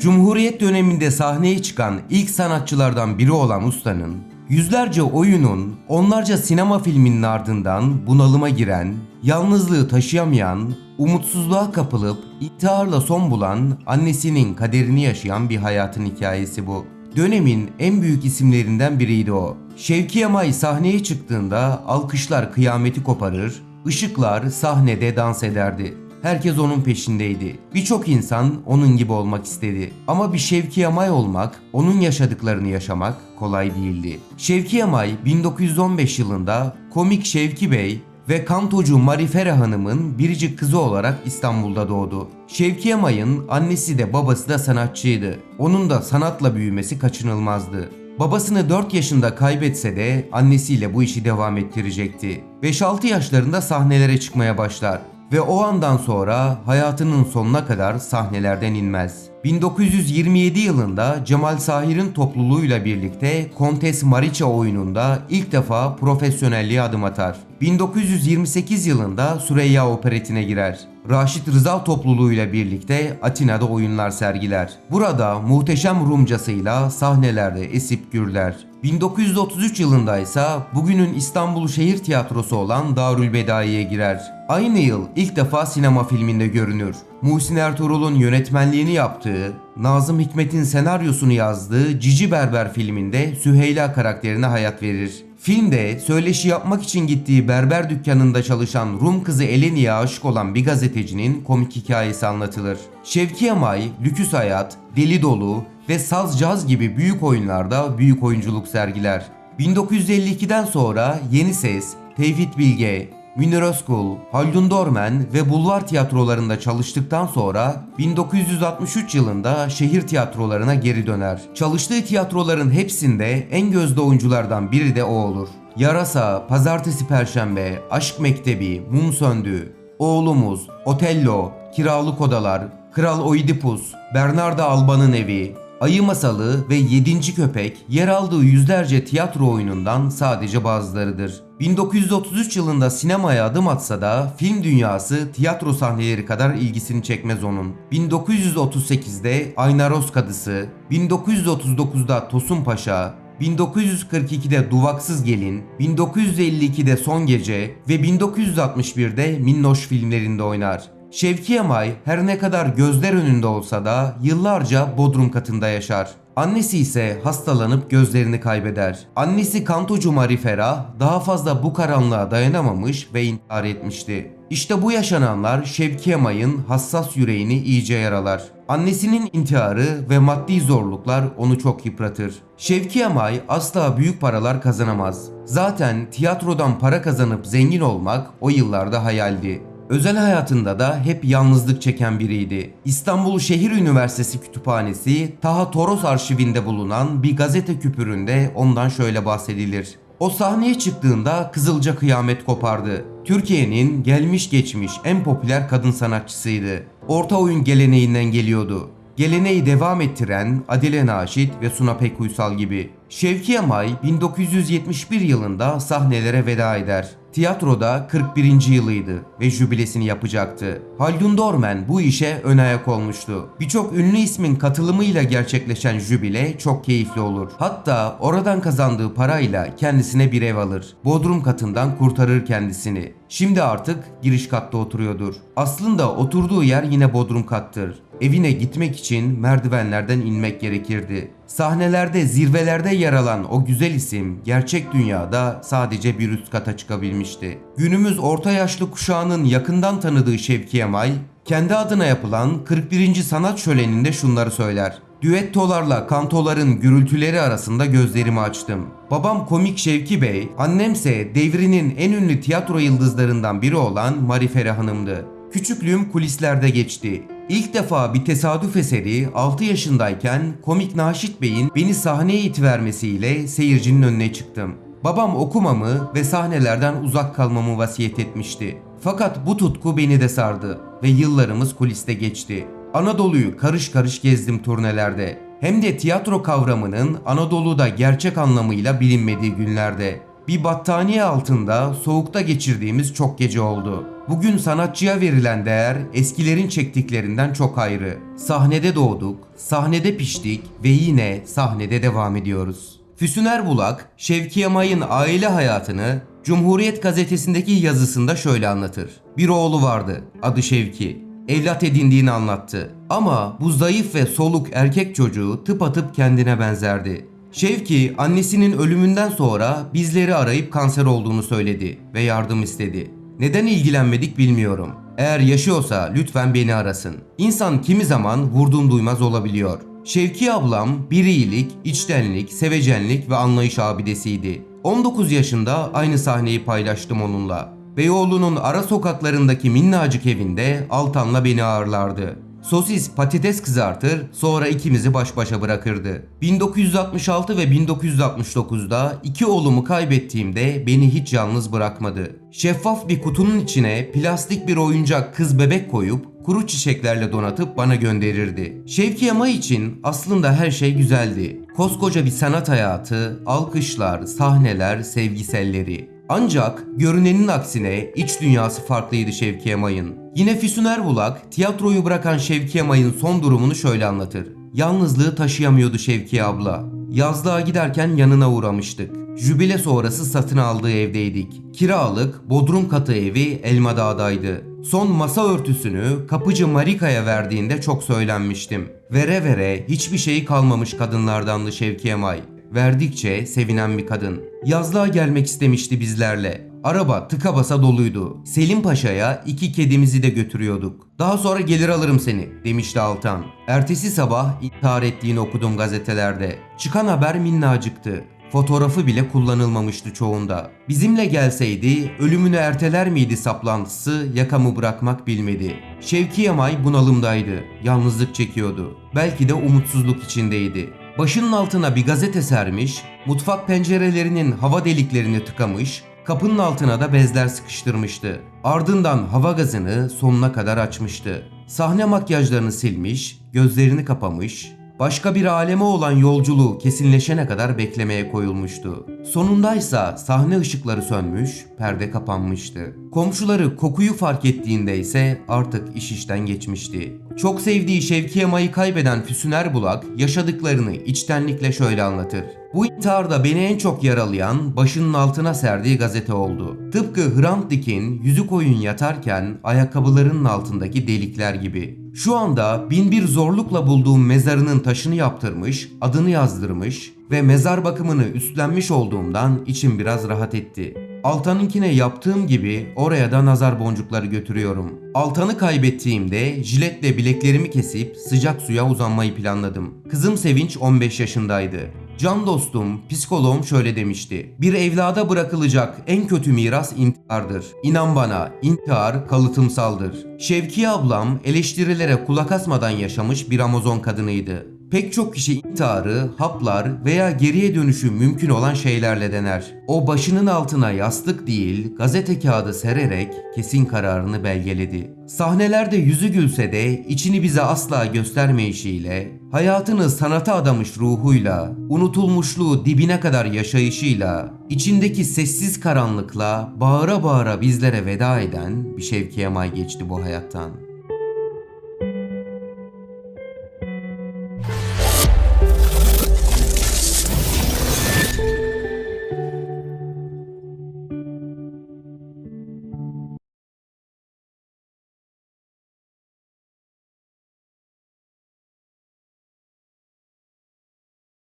Cumhuriyet döneminde sahneye çıkan ilk sanatçılardan biri olan ustanın, yüzlerce oyunun, onlarca sinema filminin ardından bunalıma giren, yalnızlığı taşıyamayan, umutsuzluğa kapılıp intiharla son bulan annesinin kaderini yaşayan bir hayatın hikayesi bu. Dönemin en büyük isimlerinden biriydi o. Şevki Yamay sahneye çıktığında alkışlar kıyameti koparır, ışıklar sahnede dans ederdi. Herkes onun peşindeydi. Birçok insan onun gibi olmak istedi. Ama bir Şevki Yamay olmak, onun yaşadıklarını yaşamak kolay değildi. Şevki Yamay 1915 yılında komik Şevki Bey ve kantocu Marifera Hanım'ın biricik kızı olarak İstanbul'da doğdu. Şevki Yamay'ın annesi de babası da sanatçıydı. Onun da sanatla büyümesi kaçınılmazdı. Babasını 4 yaşında kaybetse de annesiyle bu işi devam ettirecekti. 5-6 yaşlarında sahnelere çıkmaya başlar ve o andan sonra hayatının sonuna kadar sahnelerden inmez. 1927 yılında Cemal Sahir'in topluluğuyla birlikte Kontes Mariça oyununda ilk defa profesyonelliğe adım atar. 1928 yılında Süreyya Operetine girer. Raşit Rıza topluluğuyla birlikte Atina'da oyunlar sergiler. Burada muhteşem Rumcasıyla sahnelerde esip gürler. 1933 yılında ise bugünün İstanbul Şehir Tiyatrosu olan Darülbedai'ye girer. Aynı yıl ilk defa sinema filminde görünür. Muhsin Ertuğrul'un yönetmenliğini yaptığı, Nazım Hikmet'in senaryosunu yazdığı Cici Berber filminde Süheyla karakterine hayat verir. Filmde söyleşi yapmak için gittiği berber dükkanında çalışan Rum kızı Eleni'ye aşık olan bir gazetecinin komik hikayesi anlatılır. Şevki Yamay, Lüküs Hayat, Deli Dolu ve Saz Caz gibi büyük oyunlarda büyük oyunculuk sergiler. 1952'den sonra Yeni Ses, Tevfik Bilge, Münir Özkul, Haldun Dormen ve bulvar tiyatrolarında çalıştıktan sonra 1963 yılında şehir tiyatrolarına geri döner. Çalıştığı tiyatroların hepsinde en gözde oyunculardan biri de o olur. Yarasa, Pazartesi Perşembe, Aşk Mektebi, Mum Söndü, Oğlumuz, Otello, Kiralık Odalar, Kral Oidipus, Bernarda Alba'nın Evi, Ayı Masalı ve Yedinci Köpek yer aldığı yüzlerce tiyatro oyunundan sadece bazılarıdır. 1933 yılında sinemaya adım atsa da film dünyası tiyatro sahneleri kadar ilgisini çekmez onun. 1938'de Aynaros Kadısı, 1939'da Tosun Paşa, 1942'de Duvaksız Gelin, 1952'de Son Gece ve 1961'de Minnoş filmlerinde oynar. Şevki Yamay her ne kadar gözler önünde olsa da yıllarca Bodrum katında yaşar. Annesi ise hastalanıp gözlerini kaybeder. Annesi kantocu Marifera daha fazla bu karanlığa dayanamamış ve intihar etmişti. İşte bu yaşananlar Şevki Yamay'ın hassas yüreğini iyice yaralar. Annesinin intiharı ve maddi zorluklar onu çok yıpratır. Şevki Yamay asla büyük paralar kazanamaz. Zaten tiyatrodan para kazanıp zengin olmak o yıllarda hayaldi. Özel hayatında da hep yalnızlık çeken biriydi. İstanbul Şehir Üniversitesi Kütüphanesi Taha Toros arşivinde bulunan bir gazete küpüründe ondan şöyle bahsedilir. O sahneye çıktığında Kızılca kıyamet kopardı. Türkiye'nin gelmiş geçmiş en popüler kadın sanatçısıydı. Orta oyun geleneğinden geliyordu. Geleneği devam ettiren Adile Naşit ve Suna Pekuysal gibi. Şevki Yamay 1971 yılında sahnelere veda eder. Tiyatroda 41. yılıydı ve jübilesini yapacaktı. Haldun Dormen bu işe ön ayak olmuştu. Birçok ünlü ismin katılımıyla gerçekleşen jübile çok keyifli olur. Hatta oradan kazandığı parayla kendisine bir ev alır. Bodrum katından kurtarır kendisini. Şimdi artık giriş katta oturuyordur. Aslında oturduğu yer yine bodrum kattır. Evine gitmek için merdivenlerden inmek gerekirdi. Sahnelerde zirvelerde yer alan o güzel isim gerçek dünyada sadece bir üst kata çıkabilmişti. Günümüz orta yaşlı kuşağının yakından tanıdığı Şevki Yamay, kendi adına yapılan 41. sanat şöleninde şunları söyler. Düettolarla kantoların gürültüleri arasında gözlerimi açtım. Babam komik Şevki Bey, annemse devrinin en ünlü tiyatro yıldızlarından biri olan Marifere Hanım'dı. Küçüklüğüm kulislerde geçti. İlk defa bir tesadüf eseri 6 yaşındayken komik Naşit Bey'in beni sahneye itivermesiyle seyircinin önüne çıktım. Babam okumamı ve sahnelerden uzak kalmamı vasiyet etmişti. Fakat bu tutku beni de sardı ve yıllarımız kuliste geçti. Anadolu'yu karış karış gezdim turnelerde. Hem de tiyatro kavramının Anadolu'da gerçek anlamıyla bilinmediği günlerde. Bir battaniye altında soğukta geçirdiğimiz çok gece oldu. Bugün sanatçıya verilen değer eskilerin çektiklerinden çok ayrı. Sahnede doğduk, sahnede piştik ve yine sahnede devam ediyoruz. Füsuner Bulak, Şevki Yamay'ın aile hayatını Cumhuriyet gazetesindeki yazısında şöyle anlatır. Bir oğlu vardı, adı Şevki. Evlat edindiğini anlattı. Ama bu zayıf ve soluk erkek çocuğu tıpatıp kendine benzerdi. Şevki annesinin ölümünden sonra bizleri arayıp kanser olduğunu söyledi ve yardım istedi. Neden ilgilenmedik bilmiyorum. Eğer yaşıyorsa lütfen beni arasın. İnsan kimi zaman vurdum duymaz olabiliyor. Şevki ablam bir iyilik, içtenlik, sevecenlik ve anlayış abidesiydi. 19 yaşında aynı sahneyi paylaştım onunla. Beyoğlu'nun ara sokaklarındaki minnacık evinde Altan'la beni ağırlardı. Sosis patates kızartır sonra ikimizi baş başa bırakırdı. 1966 ve 1969'da iki oğlumu kaybettiğimde beni hiç yalnız bırakmadı. Şeffaf bir kutunun içine plastik bir oyuncak kız bebek koyup kuru çiçeklerle donatıp bana gönderirdi. Şevki Yama için aslında her şey güzeldi. Koskoca bir sanat hayatı, alkışlar, sahneler, sevgiselleri. Ancak görünenin aksine iç dünyası farklıydı Şevki Yamay'ın. Yine Füsun Erbulak tiyatroyu bırakan Şevki Yamay'ın son durumunu şöyle anlatır. Yalnızlığı taşıyamıyordu Şevki abla. Yazlığa giderken yanına uğramıştık. Jübile sonrası satın aldığı evdeydik. Kiralık, bodrum katı evi Elmadağ'daydı. Son masa örtüsünü kapıcı Marika'ya verdiğinde çok söylenmiştim. Vere vere hiçbir şeyi kalmamış kadınlardandı Şevki Yamay. Verdikçe sevinen bir kadın. Yazlığa gelmek istemişti bizlerle. Araba tıka basa doluydu. Selim Paşa'ya iki kedimizi de götürüyorduk. Daha sonra gelir alırım seni demişti Altan. Ertesi sabah intihar ettiğini okudum gazetelerde. Çıkan haber minnacıktı. Fotoğrafı bile kullanılmamıştı çoğunda. Bizimle gelseydi ölümünü erteler miydi saplantısı yakamı bırakmak bilmedi. Şevki Yamay bunalımdaydı. Yalnızlık çekiyordu. Belki de umutsuzluk içindeydi. Başının altına bir gazete sermiş, mutfak pencerelerinin hava deliklerini tıkamış, kapının altına da bezler sıkıştırmıştı. Ardından hava gazını sonuna kadar açmıştı. Sahne makyajlarını silmiş, gözlerini kapamış, başka bir aleme olan yolculuğu kesinleşene kadar beklemeye koyulmuştu. Sonundaysa sahne ışıkları sönmüş, perde kapanmıştı. Komşuları kokuyu fark ettiğinde ise artık iş işten geçmişti. Çok sevdiği Şevki Yamay'ı kaybeden Füsun Erbulak yaşadıklarını içtenlikle şöyle anlatır. Bu intiharda beni en çok yaralayan başının altına serdiği gazete oldu. Tıpkı Hrant Dick'in yüzü koyun yatarken ayakkabılarının altındaki delikler gibi. Şu anda bin bir zorlukla bulduğum mezarının taşını yaptırmış, adını yazdırmış ve mezar bakımını üstlenmiş olduğumdan içim biraz rahat etti. Altan'ınkine yaptığım gibi oraya da nazar boncukları götürüyorum. Altan'ı kaybettiğimde jiletle bileklerimi kesip sıcak suya uzanmayı planladım. Kızım Sevinç 15 yaşındaydı. Can dostum, psikoloğum şöyle demişti. Bir evlada bırakılacak en kötü miras intihardır. İnan bana, intihar kalıtımsaldır. Şevkiye ablam eleştirilere kulak asmadan yaşamış bir Amazon kadınıydı. Pek çok kişi intiharı, haplar veya geriye dönüşü mümkün olan şeylerle dener. O başının altına yastık değil, gazete kağıdı sererek kesin kararını belgeledi. Sahnelerde yüzü gülse de içini bize asla göstermeyişiyle, hayatını sanata adamış ruhuyla, unutulmuşluğu dibine kadar yaşayışıyla, içindeki sessiz karanlıkla bağıra bağıra bizlere veda eden bir Şevki Yamay geçti bu hayattan.